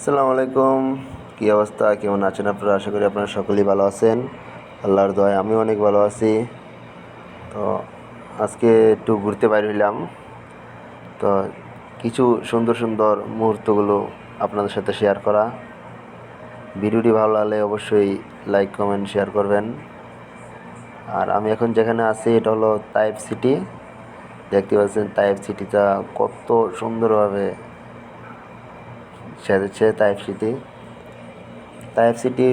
আসসালামু আলাইকুম। কী অবস্থা? কেমন আছেন আপনারা? আশা করি আপনারা সকলেই ভালো আছেন। আল্লাহর দয় আমি অনেক ভালো আছি। তো আজকে একটু ঘুরতে বাইর হইলাম। তো কিছু সুন্দর সুন্দর মুহূর্তগুলো আপনাদের সাথে শেয়ার করা। ভিডিওটি ভালো লাগলে অবশ্যই লাইক, কমেন্ট, শেয়ার করবেন। আর আমি এখন যেখানে আছি, এটা হলো তাইপ সিটি। দেখতে পাচ্ছেন তাইপ সিটিটা কত সুন্দরভাবে সেরেছে তাইপ সিটি তাইপ সিটি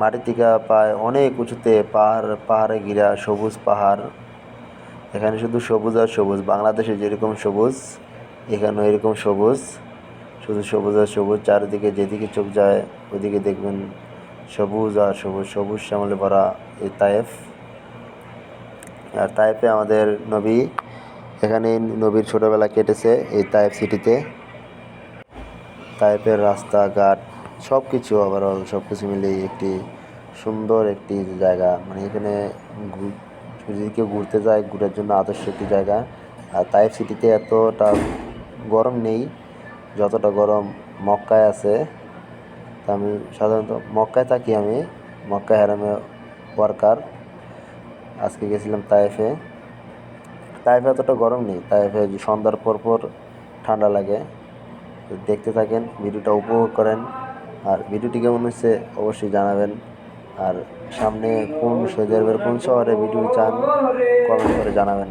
মাটি থেকে প্রায় অনেক উঁচুতে পাহাড়, পাহাড়ে ঘিরা সবুজ পাহাড়। এখানে শুধু সবুজ আর সবুজ, বাংলাদেশে যেরকম সবুজ, এখানেও এরকম সবুজ। শুধু সবুজ আর সবুজ, চারিদিকে যেদিকে চোখ যায় ওইদিকে দেখবেন সবুজ আর সবুজ সবুজ শ্যামলে ভরা এই তায়েফ আর তায়েফে আমাদের নবী, এখানে নবীর ছোটোবেলা কেটেছে এই তায়েফ সিটিতে। টাইপের রাস্তাঘাট সব কিছু ওভারঅল সব কিছু মিলিয়ে একটি সুন্দর একটি জায়গা। মানে এখানে যদি কেউ ঘুরতে যায়, ঘুরার জন্য আদর্শ একটি জায়গা। আর তাইফ সিটিতে এতটা গরম নেই, যতটা গরম মক্কায় আছে। তা আমি সাধারণত, মক্কায় থাকি আমি মক্কা হ্যারামে ওয়ার্কার। আজকে গেছিলাম তাইফে তাইফে এতটা গরম নেই তাইফে সন্ধ্যার পর পর ঠান্ডা লাগে। দেখতে থাকেন, ভিডিওটা উপভোগ করেন। আর ভিডিওটি কেমন হচ্ছে অবশ্যই জানাবেন। আর সামনে কোন সৌদি আরবের কোন শহরে ভিডিও চান কমেন্ট করে জানাবেন।